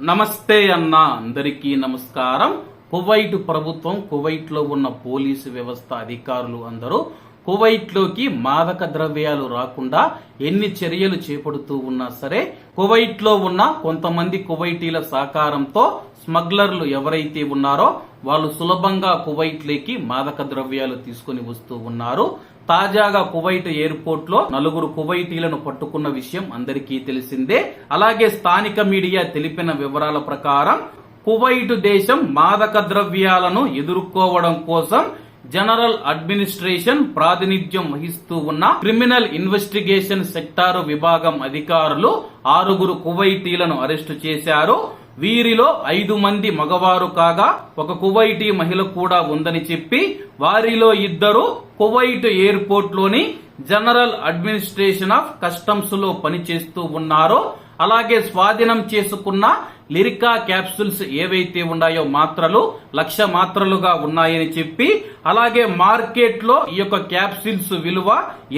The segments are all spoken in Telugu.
నమస్తే అన్న అందరికీ నమస్కారం. కువైట్ ప్రభుత్వం కువైట్లో ఉన్న పోలీసు వ్యవస్థ అధికారులు అందరూ కువైట్లోకి మాదక ద్రవ్యాలు రాకుండా ఎన్ని చర్యలు చేపడుతూ ఉన్నా సరే కువైట్లో ఉన్న కొంతమంది కువైటీల సహకారంతో స్మగ్లర్లు ఎవరైతే ఉన్నారో వాళ్ళు సులభంగా కువైట్లోకి మాదక ద్రవ్యాలు తీసుకుని వస్తూ ఉన్నారు. తాజాగా కువైట్ ఎయిర్పోర్ట్లో నలుగురు కువైటీలను పట్టుకున్న విషయం అందరికీ తెలిసిందే. అలాగే స్థానిక మీడియా తెలిపిన వివరాల ప్రకారం కువైట్ దేశం మాదక ద్రవ్యాలను ఎదుర్కోవడం కోసం జనరల్ అడ్మినిస్ట్రేషన్ ప్రాతినిధ్యం వహిస్తూ ఉన్న క్రిమినల్ ఇన్వెస్టిగేషన్ సెక్టారు విభాగం అధికారులు ఆరుగురు కువైటీలను అరెస్టు చేశారు. వీరిలో ఐదు మంది మగవారు కాగా ఒక కువైటీ మహిళ కూడా ఉందని చెప్పి వారిలో ఇద్దరు కువైట్ ఎయిర్పోర్ట్లోని జనరల్ అడ్మినిస్ట్రేషన్ ఆఫ్ కస్టమ్స్లో పనిచేస్తూ ఉన్నారు. అలాగే స్వాధీనం చేసుకున్న లిరికా క్యాప్సూల్స్ ఏవైతే ఉన్నాయో మాత్రలు లక్ష మాత్రలుగా ఉన్నాయని చెప్పి అలాగే మార్కెట్లో ఈ యొక్క క్యాప్సిల్స్ విలువ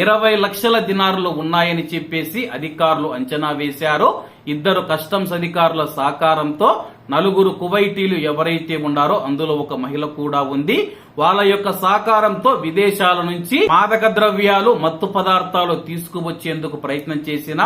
ఇరవై లక్షల దినారులు ఉన్నాయని చెప్పేసి అధికారులు అంచనా వేశారు. ఇద్దరు కస్టమ్స్ అధికారుల సహకారంతో నలుగురు కువైటీలు ఎవరైతే ఉన్నారో అందులో ఒక మహిళ కూడా ఉంది. వాళ్ళ యొక్క సహకారంతో విదేశాల నుంచి మాదక ద్రవ్యాలు మత్తు పదార్థాలు తీసుకువచ్చేందుకు ప్రయత్నం చేసిన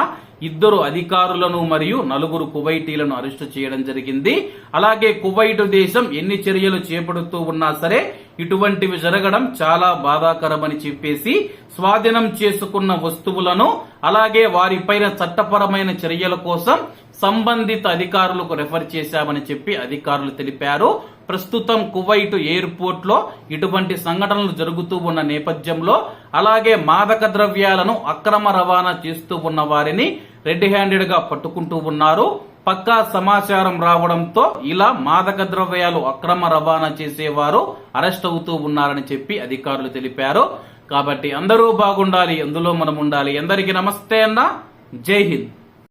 ఇద్దరు అధికారులను మరియు నలుగురు కువైటీలను అరెస్టు చేయడం జరిగింది. అలాగే కువైట్ దేశం ఎన్ని చర్యలు చేపడుతూ ఉన్నా సరే ఇటువంటివి జరగడం చాలా బాధాకరమని చెప్పేసి స్వాధీనం చేసుకున్న వస్తువులను అలాగే వారిపైన చట్టపరమైన చర్యల కోసం సంబంధిత అధికారులకు రెఫర్ చేశామని చెప్పి అధికారులు తెలిపారు. ప్రస్తుతం కువైట్ ఎయిర్పోర్ట్లో ఇటువంటి సంఘటనలు జరుగుతూ ఉన్న నేపథ్యంలో అలాగే మాదక ద్రవ్యాలను అక్రమ రవాణా చేస్తూ ఉన్న వారిని రెడ్ హ్యాండెడ్గా పట్టుకుంటూ ఉన్నారు. పక్కా సమాచారం రావడంతో ఇలా మాదక ద్రవ్యాలు అక్రమ రవాణా చేసేవారు అరెస్ట్ అవుతూ ఉన్నారని చెప్పి అధికారులు తెలిపారు. కాబట్టి అందరూ బాగుండాలి అందులో మనం ఉండాలి. అందరికీ నమస్తే అన్న. జై హింద్.